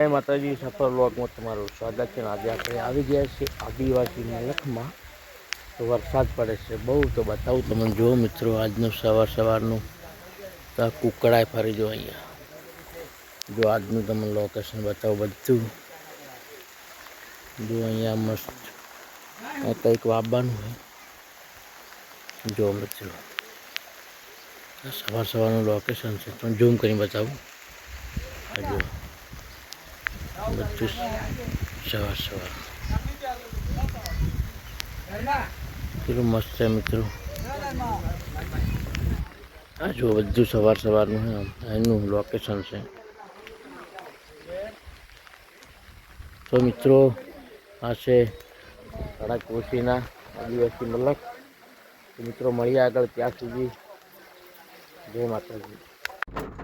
જય માતાજી સફર લોકમાં તમારું સ્વાગત છે. આજે આપણે આવી ગયા છીએ આદિવાસી મલકમાં તો વરસાદ પડે છે બહુ, તો બતાવું તમને. જુઓ મિત્રો, આજનું સવાર સવારનું તો કુકડાય ફરી જો અહીંયા. જો આજનું તમને લોકેશન બતાવું બધું. જો અહીંયા મસ્ત કંઈક વાવવાનું હોય. જો મિત્રો સવાર સવારનું લોકેશન છે. તમે ઝૂમ કરીને બતાવું. જો. બધું સવાર સવાર કેટલું મસ્ત છે મિત્રો. આ જો બધું સવાર સવારનું છે. એનું લોકેશન છે. તો મિત્રો, આ છે સડક કોશીના આદિવાસી મલક. મિત્રો, મળીએ આગળ ત્યાં સુધી. જય માતાજી.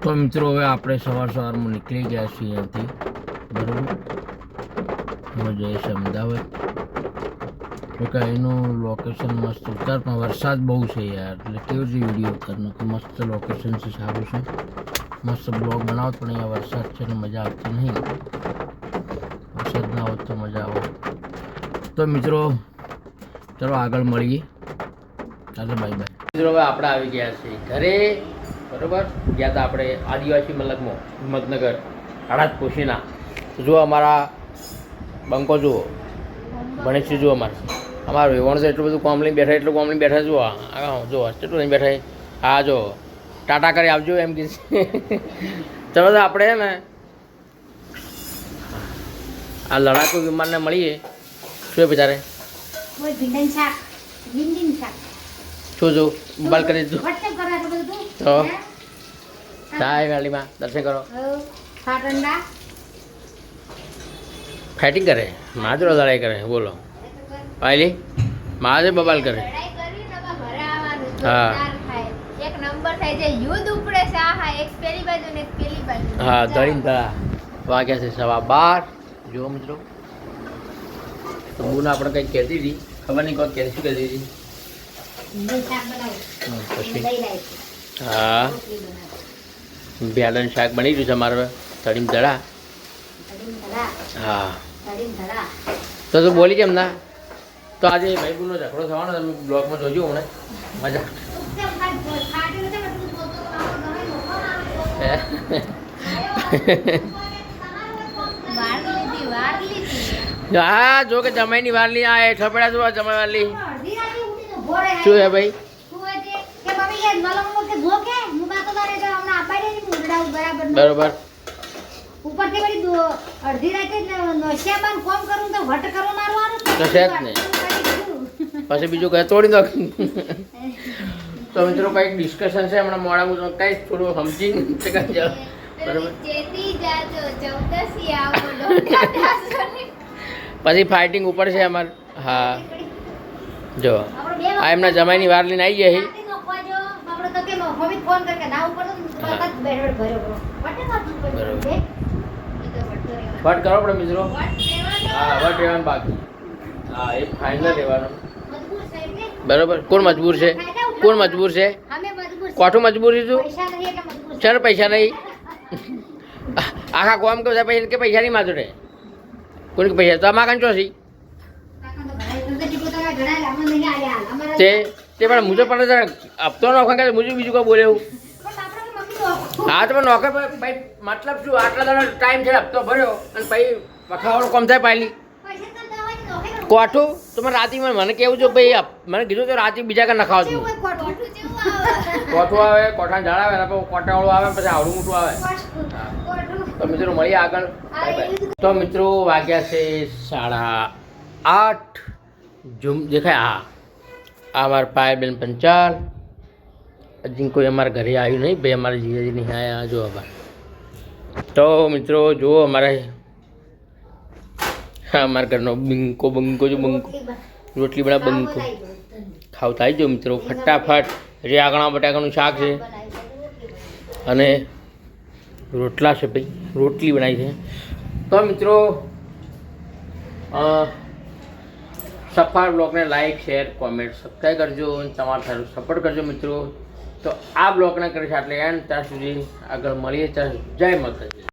તો મિત્રો, હવે આપણે સવાર સવારમાં નીકળી ગયા છીએ અહીંયાથી બરાબર હું જઈશ અમદાવાદ. કે એનું લોકેશન મસ્ત ઉતાર પણ વરસાદ બહુ છે યાર. એટલે કેવી રીતે વીડિયો ઉતારનો કે મસ્ત લોકેશન છે, સારું છે. મસ્ત બ્લોગ બનાવો પણ અહીંયા વરસાદ છે ને મજા આવતી નહીં. વરસાદ ના હોત તો મજા આવે. તો મિત્રો, ચલો આગળ મળીએ. ચાલો બાય બાય મિત્રો, હવે આપણે આવી ગયા છીએ ઘરે. બરોબર? ગયા હતા આપણે આદિવાસી મલકમાં, હિંમતનગર હળદ પોશીના. જો અમારા બંકો જુઓ. ગણેશજી જુઓ અમારે. અમારું વેવણ છે એટલું બધું કોમ લઈને બેઠા એટલું કોમ લઈને બેઠા જુઓ. આ જુઓ કેટલું લઈને બેઠા હા જો ટાટા કરી આવજો એમ કે ચલો તો આપણે ને આ લડાકુ વિમાનને મળીએ. શું એ બિચારે શું જો મોબાઈલ કરી દીધું. તો? જાય ગાડીમાં દર્શન કરો. ફાઇટિંગ કરે. મહાદેવ લડાઈ કરે. બોલો. પાયલી માજે બબાલ કરે. હા. હા એક પેલી બાજુ ને એક પેલી બાજુ. હા મજા દળીને તળા વાગ્યા છે સવા બાર. જુઓ મિત્રો. તો બુન આપણે કંઈક કહેતી હતી. ખબર નહીં કોણ કહેતી શું કહેતી હતી? હા. બેલન શાક બની ગયું છે મારે તળીને તળા કઢીને ધરા. હા. તો તું બોલી કેમ ના? તો આજે ભાઈ બુનનો ઝઘડો થવાનો તમે બ્લોગમાં જોજો હમણાં મજા. છે હા જો કે જમાઈની વારલી આ એ ઠપડા જો જમાઈ રહે. શું હે ભાઈ. બરોબર. ઉપરથી વળી અડધી રાતે ન- નશિયામાં કોમ કરું તો વટ કરો મારવાનું તો છે જ ને. પછી બીજું કહે તોડી દો તો મિત્રો કંઈક ડિસ્કશન છે હમણાં મોડા હું કઈ થોડું સમજી કંઈ બરોબર. પછી ફાઇટિંગ ઉપર છે અમાર. હા. જો. આ એમના જમાઈની વાર લઈને આવી ગયા છે વટે કરો પડે મિત્રો? હા વટ રહેવાનું બાકી? હા એ ફાઇનલ રહેવાનું. બરોબર કોણ મજબૂર છે? કોણ મજબૂર છે. કોઠું મજબૂર છે તું? પૈસા નહીં. આખા કોમ કે પૈસા કે પૈસા નહીં માજોડે કોણ કે પૈસા? તો આમાં કાંચો છે? તો તો પણ મુજબ પણ આપતો હપ્તો નો વખત મુજબ બીજું કોઈ બોલે એવું પણ આપણે તો મમ્મી નો. હા તો નોકર ભાઈ મતલબ શું? આટલા દાડા ટાઈમ છે હપ્તો ભર્યો અને પછી વખાવાળો કોમ થાય ને. કોઠું? તો મને રાતે મને કેવું છે ભાઈ મને કીધું તો રાતે બીજા કાંઈ નખાવ છું કોઠું? આવે. કોઠા ઝાડ આવે ને કોટાવાળું આવે પછી આવડું મોટું આવે. તો મિત્રો મળીએ આગળ. તો મિત્રો વાગ્યા છે સાડા આઠ. જુમ દેખાય હા. આ મારા પાયલબેન પંચાલ. હજી કોઈ અમારા ઘરે આવ્યું નહીં. ભાઈ અમારા જીજાજી નહીં આવ્યા જો આભાર તો મિત્રો, જુઓ અમારે હા, અમારા ઘરનો બંકો બંકો જો બંકો. રોટલી બના બંકો. ખાવતા આવી જાઓ મિત્રો, ફટાફટ. રેગણા બટાકાનું શાક છે. અને રોટલા છે ભાઈ. રોટલી બનાવી છે. તો મિત્રો સફાર બ્લોગને લાઈક, શેર, કોમેન્ટ, સબસ્ક્રાઈબ કરજો તમારા સારું સપોર્ટ કરજો મિત્રો. તો આ બ્લોગને કરીશ આટલે એન્ડ ત્યાં સુધી આગળ મળીએ. ત્યાં જય માતાજી.